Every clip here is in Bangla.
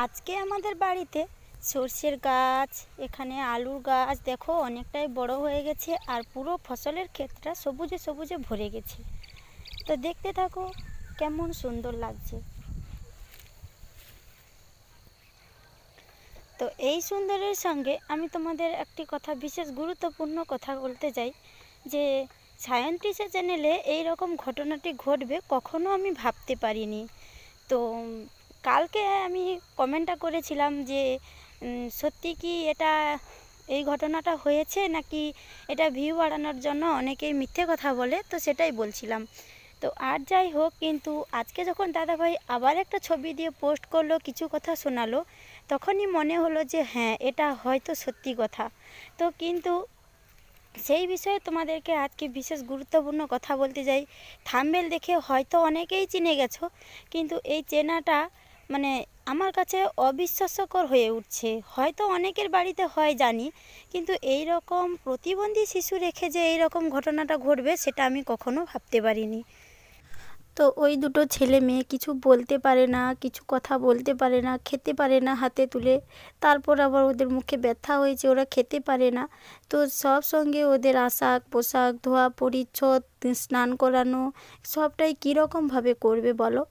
আজকে আমাদের বাড়িতে সর্ষের গাছ, এখানে আলুর গাছ, দেখো অনেকটাই বড় হয়ে গেছে আর পুরো ফসলের ক্ষেতটা সবুজে সবুজে ভরে গেছে। তো দেখতে থাকো কেমন সুন্দর লাগছে। তো এই সুন্দরের সঙ্গে আমি তোমাদের একটি কথা, বিশেষ গুরুত্বপূর্ণ কথা বলতে চাই যে সায়েন্টিসের চ্যানেলে এই রকম ঘটনাটি ঘটবে কখনো আমি ভাবতে পারিনি। তো কালকে আমি কমেন্টটা করেছিলাম যে সত্যি কি এটা, এই ঘটনাটা হয়েছে নাকি এটা ভিউ বাড়ানোর জন্য অনেকেই মিথ্যে কথা বলে? তো সেটাই বলছিলাম। তো আর যাই হোক, কিন্তু আজকে যখন দাদাভাই আবার একটা ছবি দিয়ে পোস্ট করল, কিছু কথা শোনালো, তখনই মনে হলো যে হ্যাঁ এটা হয়তো সত্যি কথা। তো কিন্তু সেই বিষয়ে তোমাদেরকে আজকে বিশেষ গুরুত্বপূর্ণ কথা বলতে যাই। থাম্বেল দেখে হয়তো অনেকেই চিনে গেছো, কিন্তু এই চেনাটা মানে আমার কাছে অবিশ্বাস্যকর হয়ে উঠছে। হয়তো অনেকের বাড়িতে হয়, জানি। কিন্তু এই রকম প্রতিবন্ধী শিশু রেখে যে এই রকম ঘটনাটা ঘটবে, সেটা আমি কখনো ভাবতে পারিনি। তো ওই দুটো ছেলে মেয়ে কিছু বলতে পারে না, কিছু কথা বলতে পারে না, খেতে পারে না হাতে তুলে। তারপর আবার ওদের মুখে ব্যথা হয়েছে, ওরা খেতে পারে না। তো সব সঙ্গে ওদের আশাক, পোশাক, ধোয়া, পরিচ্ছদ, স্নান করানো, সবটাই কীরকমভাবে করবে বলো?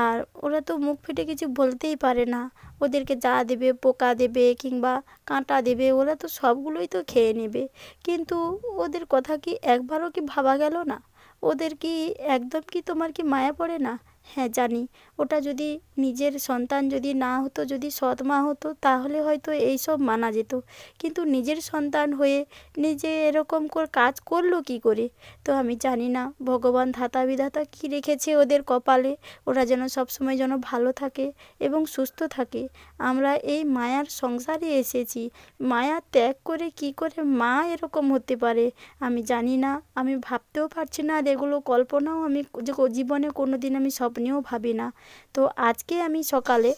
আর ওরা তো মুখ ফেটে কিছু বলতেই পারে না। ওদেরকে যা দেবে, পোকা দেবে কিংবা কাঁটা দেবে, ওরা তো সবগুলোই তো খেয়ে নেবে। কিন্তু ওদের কথা কি একবারও কি ভাবা গেল না? ওদের কি একদম কি তোমার কি মায়া পড়ে না? হ্যাঁ জানি। ওটা যদি নিজের সন্তান যদি না হতো, যদি সৎ মা হতো, তাহলে হয়তো এই সব মানা যেত। কিন্তু নিজের সন্তান হয়ে নিজে এরকম করে, কাজ করল কি করে? তো আমি জানি না। ভগবান ধাতা বিধাতা কী রেখেছে ওদের কপালে? ওরা যেন সবসময় যেন ভালো থাকে এবং সুস্থ থাকে। আমরা এই মায়ার সংসারে এসেছি। মায়া ত্যাগ করে কি করে মা এরকম হতে পারে? আমি জানি না। আমি ভাবতেও পারছি না আর এগুলো কল্পনাও আমি জীবনে কোনো দিন আমি স্বপ্নেও ভাবি না তো আজকে আমি সকালে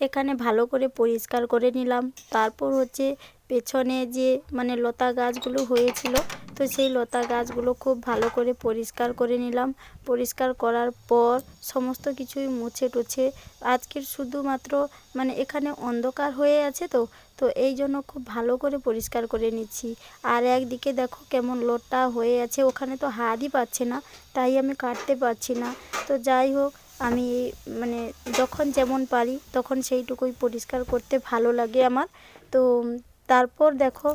এখানে ভালো করে পরিষ্কার করে নিলাম। তারপর হচ্ছে পেছনে যে মানে লতা গাছগুলো হয়েছিল, তো সেই লতা গাছগুলো খুব ভালো করে পরিষ্কার করে নিলাম। পরিষ্কার করার পর সমস্ত কিছুই মুছে টুছে, আজকের শুধুমাত্র মানে এখানে অন্ধকার হয়ে আছে তো তো এই জন্য খুব ভালো করে পরিষ্কার করে নিচ্ছি। আর একদিকে দেখো কেমন লোটটা হয়ে আছে, ওখানে তো হাতই পাচ্ছে না, তাই আমি কাটতে পারছি না। তো যাই হোক, আমি মানে যখন যেমন পারি, তখন সেইটুকুই পরিষ্কার করতে ভালো লাগে আমার। তো তারপর দেখো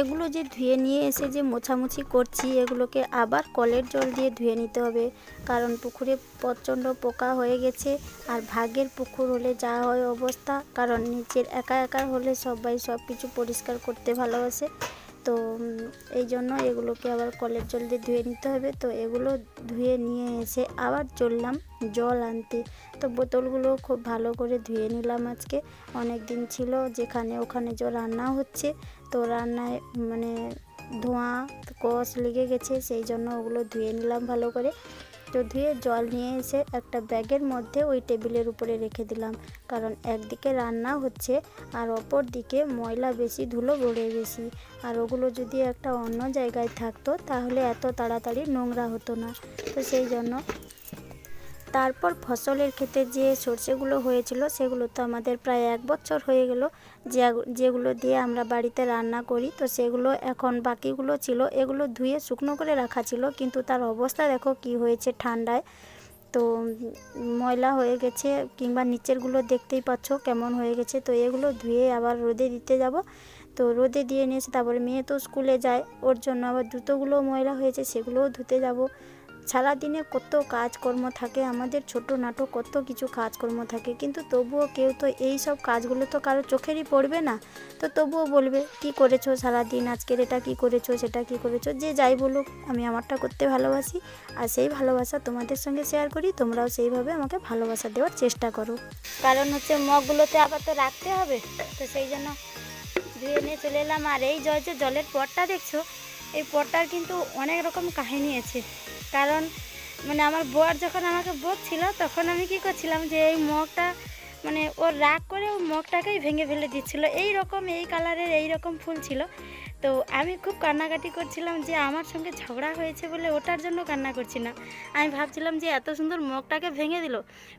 এগুলো যে ধুয়ে নিয়ে এসে যে মোছামুছি করছি, এগুলোকে আবার কলের জল দিয়ে ধুয়ে নিতে হবে। কারণ পুকুরে প্রচণ্ড পোকা হয়ে গেছে আর ভাগের পুকুর হলে যা হয় অবস্থা। কারণ নিচের একা একা হলে সবাই সব কিছু পরিষ্কার করতে ভালোবাসে। তো এই জন্য এগুলোকে আবার কলের জল দিয়ে ধুয়ে নিতে হবে। তো এগুলো ধুয়ে নিয়ে এসে আবার চললাম জল আনতে। তো বোতলগুলো খুব ভালো করে ধুয়ে নিলাম আজকে। অনেক দিন ছিল যেখানে ওখানে যে রান্না হচ্ছে, তো রান্নায় মানে ধোঁয়া, কষ লেগে গেছে, সেই জন্য ওগুলো ধুয়ে নিলাম ভালো করে। তো ধুয়ে জল নিয়ে এসে একটা ব্যাগের মধ্যে ওই টেবিলের উপরে রেখে দিলাম। কারণ একদিকে রান্না হচ্ছে আর অপর দিকে ময়লা বেশি, ধুলো গড়ে বেশি। আর ওগুলো যদি একটা অন্য জায়গায় থাকতো, তাহলে এত তাড়াতাড়ি নোংরা হতো না। তো সেই জন্য তারপর ফসলের ক্ষেতে যে সর্ষেগুলো হয়েছিল, সেগুলো তো আমাদের প্রায় এক বছর হয়ে গেল। যেগুলো দিয়ে আমরা বাড়িতে রান্না করি, তো সেগুলো এখন বাকিগুলো ছিল, এগুলো ধুয়ে শুকনো করে রাখা ছিল। কিন্তু তার অবস্থা দেখো কি হয়েছে ঠান্ডায়। তো ময়লা হয়ে গেছে, কিংবা নিচেরগুলো দেখতেই পাচ্ছ কেমন হয়ে গেছে। তো এগুলো ধুয়ে আবার রোদে দিতে যাব। তো রোদে দিয়ে নিয়েছে তারপরে মেয়ে তো স্কুলে যায়, ওর জন্য আবার জুতোগুলো ময়লা হয়েছে, সেগুলোও ধুতে যাব। সারাদিনে কত কাজকর্ম থাকে, আমাদের ছোট নাটক কত কিছু কাজকর্ম থাকে, কিন্তু তবুও কেউ তো এই সব কাজগুলো তো কারও চোখেরই পড়বে না। তো তবুও বলবে, কি করেছ সারাদিন? আজকের এটা কি করেছ? সেটা কি করেছ? যে যাই বলুক, আমি আমারটা করতে ভালোবাসি। আর সেই ভালোবাসা তোমাদের সঙ্গে শেয়ার করি, তোমরাও সেইভাবে আমাকে ভালোবাসা দেওয়ার চেষ্টা করো। কারণ হচ্ছে মগগুলোতে আবার তো রাখতে হবে। তো সেই জন্য ধুয়ে নিয়ে চলে এলাম। আর এই জল যে জলের পটটা দেখছ, এই পটটার কিন্তু অনেক রকম কাহিনী আছে। কারণ মানে আমার বর যখন আমাকে বকছিল, তখন আমি কি করছিলাম যে এই মগটা মানে ওর রাগ করে ও মগটাকেই ভেঙে ফেলে দিচ্ছিল। এই রকম এই কালারের এই রকম ফুল ছিল। তো আমি খুব কান্নাকাটি করছিলাম যে আমার সঙ্গে ঝগড়া হয়েছে বলে ওটার জন্য কান্না করছি না। আমি ভাবছিলাম যে এত সুন্দর মগটাকে ভেঙে দিল।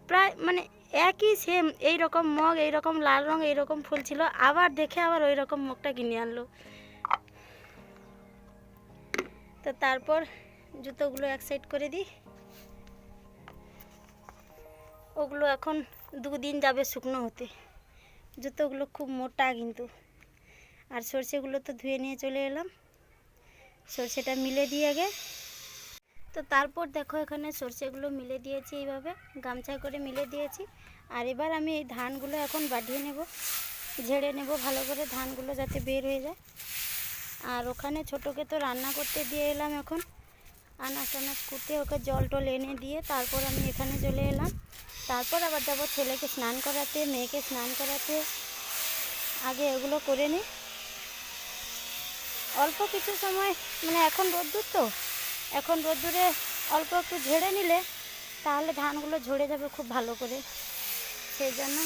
প্রায় মানে একই সেম এই রকম মগ এই রকম লাল রং এই রকম ফুল ছিল। আবার দেখে আবার ওই রকম মগটা কিনে আনলো। তো তারপর জুতোগুলো এক সাইড করে দিই। ওগুলো এখন দুদিন যাবে শুকনো হতে। জুতোগুলো খুব মোটা কিন্তু। আর সর্ষেগুলো তো ধুয়ে নিয়ে চলে এলাম। সর্ষেটা মিলে দিয়ে আগে। তো তারপর দেখো এখানে সর্ষেগুলো মিলে দিয়েছি এইভাবে। গামছা করে মিলে দিয়েছি। আর এবার আমি এই ধানগুলো এখন বাড়িয়ে নেব। ঝেড়ে নেব ভালো করে ধানগুলো যাতে বের হয়ে যায়। আর ওখানে ছোটোকে তো রান্না করতে দিয়ে এলাম এখন। আনাজ টানাজ কুটে ওকে জল টল এনে দিয়ে তারপর আমি এখানে চলে এলাম। তারপর আবার যাব ছেলেকে স্নান করাতে, মেয়েকে স্নান করাতে। আগে এগুলো করে নিই অল্প কিছু সময় মানে এখন রোদ্দুর তো, এখন রোদ্দুরে অল্প একটু ঝেড়ে নিলে তাহলে ধানগুলো ঝরে যাবে খুব ভালো করে। সেই জন্য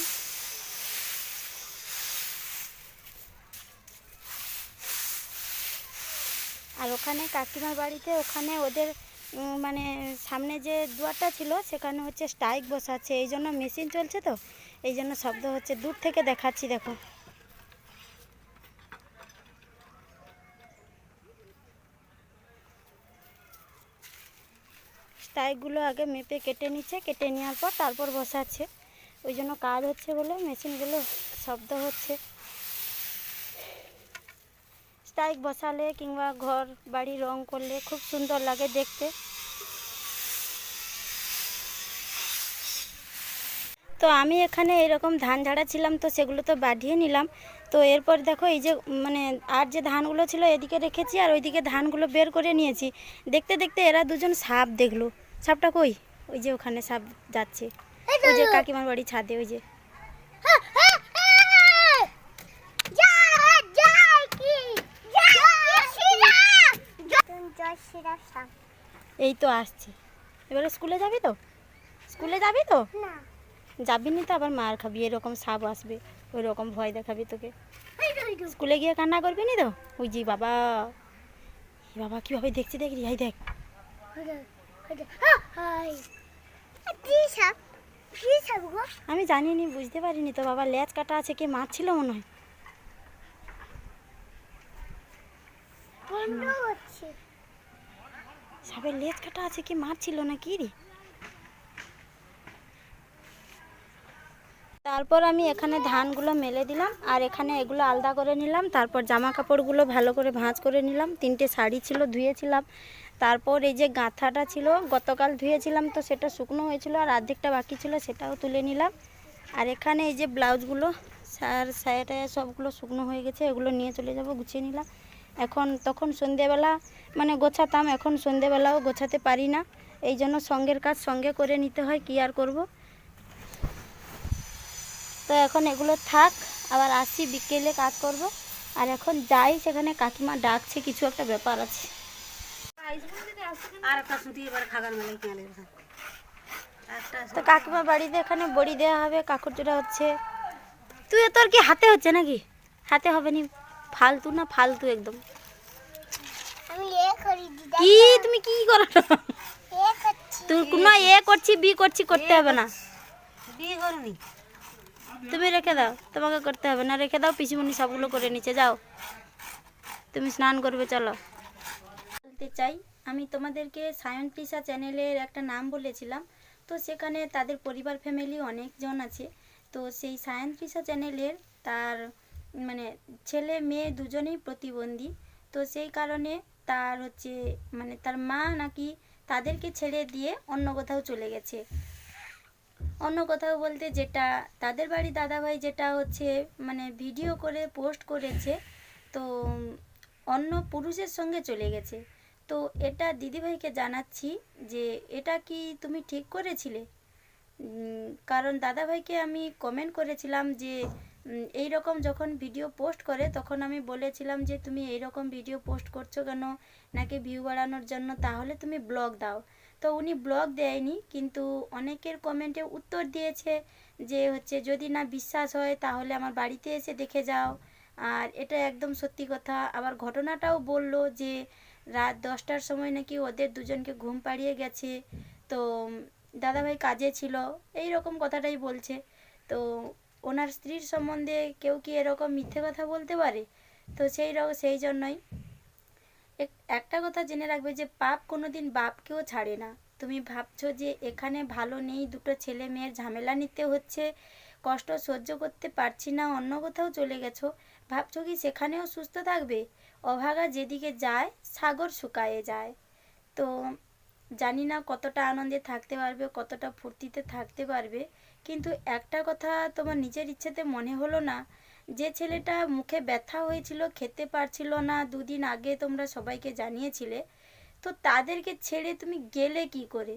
আর ওখানে কাকিমার বাড়িতে ওখানে ওদের মানে সামনে যে দুয়ারটা ছিল সেখানে হচ্ছে স্ট্রাইক বসাচ্ছে, এই জন্য মেশিন চলছে তো, এই জন্য শব্দ হচ্ছে, দূর থেকে দেখাচ্ছি দেখো। স্ট্রাইকগুলো আগে মেপে কেটে নিচ্ছে, কেটে নেওয়ার পর তারপর বসাচ্ছে, ওই জন্য কাজ হচ্ছে বলে মেশিনগুলো শব্দ হচ্ছে। স্ট্রাইক বসালে কিংবা ঘর বাড়ি রং করলে খুব সুন্দর লাগে দেখতে। তো আমি এখানে এরকম ধান ঝাড়া ছিলাম তো সেগুলো তো বাঁধিয়ে নিলাম। তো এরপর দেখো এই যে মানে আর যে ধানগুলো ছিল এদিকে রেখেছি আর ওইদিকে ধানগুলো বের করে নিয়েছি। দেখতে দেখতে এরা দুজন সাপ দেখল। সাপটা কই? ওই যে ওখানে সাপ যাচ্ছে। ওই যে কাকিমার বাড়ি ছাদে ওই যে। এই তো আসছে। এবারে স্কুলে যাবি তো? স্কুলে যাবি তো? যাবি নি তো আবার মার খাবি এরকম সাপ আসবে ওই রকম ভয় দেখাবি তোকে। স্কুলে গিয়ে কান্না করবি নি তো? ওই জি বাবা। বাবা কীভাবে দেখছি দেখি। হাই। দেখ আমি জানি নি বুঝতে পারিনি তো বাবা লেজ কাটা আছে কে মারছিল মনে হয়? সাপের লেজ কাটা আছে কি মারছিল না কি রে? তারপর আমি এখানে ধানগুলো মেলে দিলাম, আর এখানে এগুলো আলাদা করে নিলাম। তারপর জামা কাপড়গুলো ভালো করে ভাঁজ করে নিলাম। তিনটে শাড়ি ছিল, ধুয়েছিলাম। তারপর এই যে গাঁথাটা ছিল, গতকাল ধুয়েছিলাম তো সেটা শুকনো হয়েছিল, আর অর্ধেকটা বাকি ছিল সেটাও তুলে নিলাম। আর এখানে এই যে ব্লাউজগুলো আর সায়া সবগুলো শুকনো হয়ে গেছে, এগুলো নিয়ে চলে যাব, গুছিয়ে নিলাম। এখন তখন সন্ধেবেলা মানে গোছাতাম এখন সন্ধেবেলাও গোছাতে পারি না। এই জন্য সঙ্গের কাজ সঙ্গে করে নিতে হয় কি আর করব? তো এখন এগুলো থাক আবার আসি বিকেলে কাজ করব। আর এখন যাই সেখানে কাকিমা ডাকছে কিছু একটা ব্যাপার আছে। আর একটা ছুটি এবার খাগার মেলায় কিনে তো কাকিমার বাড়িতে এখানে বড়ি দেওয়া হবে কাকুর জোড়া হচ্ছে। তুই তোর কি হাতে হচ্ছে নাকি? হাতে হবে নি। ফালতু না ফালতু একদম। কি তুমি কি করো? তুই কোনো এ করছি বি করছি করতে হবে না। তুমি রেখে দাও তোমাকে করতে হবে না। রেখে দাও পিসিমণি সবগুলো করে নিচে যাও। তুমি স্নান করবে চলো। বলতে চাই আমি তোমাদেরকে সায়ন তৃষা চ্যানেলের একটা নাম বলেছিলাম। তো সেখানে তাদের পরিবার ফ্যামিলি অনেকজন আছে। তো সেই সায়ন তৃষা চ্যানেলের তার মানে ছেলে, মেয়ে দুজনেই প্রতিবন্ধী। তো সেই কারণে তার হচ্ছে মানে তার মা নাকি তাদেরকে ছেড়ে দিয়ে অন্য কোথাও চলে গেছে। অন্য কোথাও বলতে যেটা তাদের বাড়ি দাদাভাই যেটা হচ্ছে মানে ভিডিও করে, পোস্ট করেছে, তো অন্য পুরুষের সঙ্গে চলে গেছে। তো এটা দিদিভাইকে জানাচ্ছি যে, এটা কি তুমি ঠিক করেছিলে? কারণ দাদাভাইকে আমি কমেন্ট করেছিলাম যে এই রকম যখন ভিডিও পোস্ট করে, তখন আমি বলেছিলাম যে, তুমি এই রকম ভিডিও পোস্ট করছ কেন? নাকি ভিউ বাড়ানোর জন্য? তাহলে তুমি ব্লগ দাও। তো উনি ব্লগ দেয়নি, কিন্তু অনেকের কমেন্টে উত্তর দিয়েছে যে, হচ্ছে যদি না বিশ্বাস হয়, তাহলে আমার বাড়িতে এসে দেখে যাও। আর এটা একদম সত্যি কথা। আবার ঘটনাটাও বলল যে, রাত দশটার সময় নাকি ওদের দুজনকে ঘুম পাড়িয়ে গেছে। তো দাদাভাই কাজে ছিল এই রকম কথাটাই বলছে। তো ওনার স্ত্রীর সম্বন্ধে কেউ কি এরকম মিথ্যে কথা বলতে পারে? তো সেই সেই জন্যই। এক- একটা কথা জেনে রাখবে যে, পাপ কোনোদিন বাপকেও ছাড়ে না। তুমি ভাবছ যে, এখানে ভালো নেই, দুটো ছেলে মেয়ের ঝামেলা নিতে হচ্ছে, কষ্ট সহ্য করতে পারছি না, অন্য কোথাও চলে গেছো। ভাবছ কি সেখানেও সুস্থ থাকবে? অভাগা যেদিকে যায়, সাগর শুকায়ে যায়। তো জানি না কতটা আনন্দে থাকতে পারবে, কতটা ফুর্তিতে থাকতে পারবে। কিন্তু একটা কথা তোমার নিজের ইচ্ছেতে মনে হলো না, যে ছেলেটা মুখে ব্যথা হয়েছিল, খেতে পারছিল না, দুদিন আগে তোমরা সবাইকে জানিয়েছিলে, তো তাদেরকে ছেড়ে তুমি গেলে কি করে?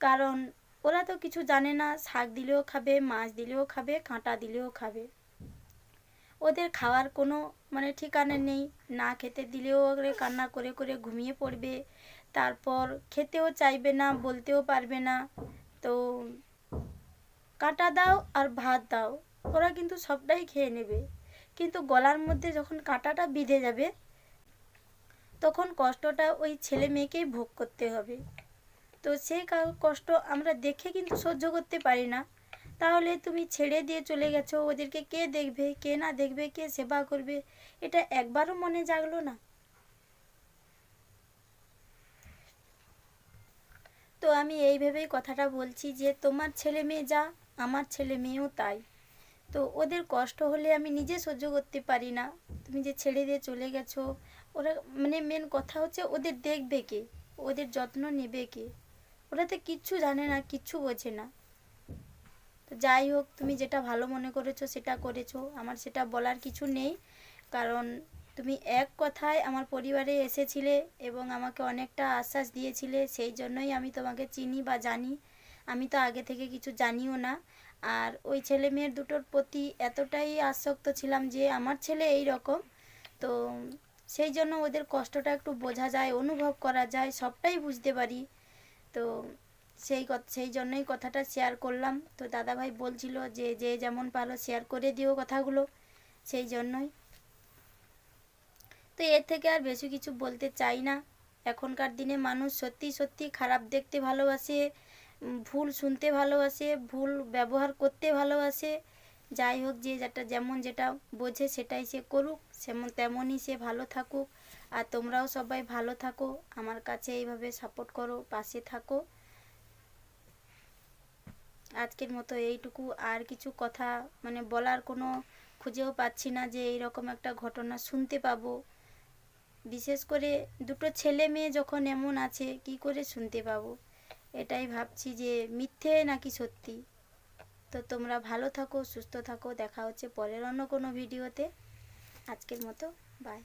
কারণ ওরা তো কিছু জানে না, শাক দিলেও খাবে, মাছ দিলেও খাবে, কাঁটা দিলেও খাবে। ওদের খাওয়ার কোনো মানে ঠিকানা নেই, না খেতে দিলেও কান্না করে করে ঘুমিয়ে পড়বে, তারপর খেতেও চাইবে না, বলতেও পারবে না, তো কাঁটা দাও আর ভাত দাও, ওরা কিন্তু সবটাই খেয়ে নেবে। কিন্তু গলার মধ্যে যখন কাঁটাটা বিঁধে যাবে, তখন কষ্টটা ওই ছেলে মেয়েকেই ভোগ করতে হবে। তো সেই কষ্ট আমরা দেখে কিন্তু সহ্য করতে পারি না। তাহলে তুমি ছেড়ে দিয়ে চলে গেছো, ওদেরকে কে দেখবে, কে না দেখবে, কে সেবা করবে, এটা একবারও মনে জাগলো না। তো আমি এই ভেবেই কথাটা বলছি যে, তোমার ছেলে মেয়ে যা আমার ছেলে মেয়েও তাই। তো ওদের কষ্ট হলে আমি নিজে সহ্য করতে পারি না। তুমি যে ছেড়ে দিয়ে চলে গেছো, ওরা মানে মেন কথা হচ্ছে ওদের দেখবে কে? ওদের যত্ন নেবে কে? ওরা তো কিচ্ছু জানে না, কিচ্ছু বোঝে না। তো যাই হোক, তুমি যেটা ভালো মনে করেছ সেটা করেছ। আমার সেটা বলার কিছু নেই। কারণ তুমি এক কথায় আমার পরিবারে এসেছিলে এবং আমাকে অনেকটা আশ্বাস দিয়েছিলে। সেই জন্যই আমি তোমাকে চিনি বা জানি। আমি তো আগে থেকে কিছু জানিও না। আর ওই ছেলে মেয়ের দুটোর প্রতি এতটাই আসক্ত ছিলাম যে আমার ছেলে এই রকম। তো সেই জন্য ওদের কষ্টটা একটু বোঝা যায়, অনুভব করা যায়, সবটাই বুঝতে পারি। তো সেই সেই জন্যই কথাটা শেয়ার করলাম। তো দাদাভাই বলছিল যে যে যেমন পারো শেয়ার করে দিও কথাগুলো, সেই জন্যই। তো এর থেকে আর বেশি কিছু বলতে চাই না। এখনকার দিনে মানুষ সত্যি সত্যি খারাপ দেখতে ভালোবাসে। ভুল শুনতে ভালোবাসে, ভুল ব্যবহার করতে ভালোবাসে। যাই হোক, যে যেটা যেমন যেটা বোঝে সেটাই সে করুক, সেমন তেমনই সে ভালো থাকুক। আর তোমরাও সবাই ভালো থাকো, আমার কাছে এইভাবে সাপোর্ট করো, পাশে থাকো। আজকের মতো এইটুকু। আর কিছু কথা মানে বলার কোনো খুঁজেও পাচ্ছি না যে এইরকম একটা ঘটনা শুনতে পাবো। বিশেষ করে দুটো ছেলে মেয়ে যখন এমন আছে, কি করে শুনতে পাবো? এটাই ভাবছি যে মিথ্যে নাকি সত্যি? তো তোমরা ভালো থাকো, সুস্থ থাকো, দেখা হচ্ছে পরের অন্য কোনো ভিডিওতে। আজকের মতো বাই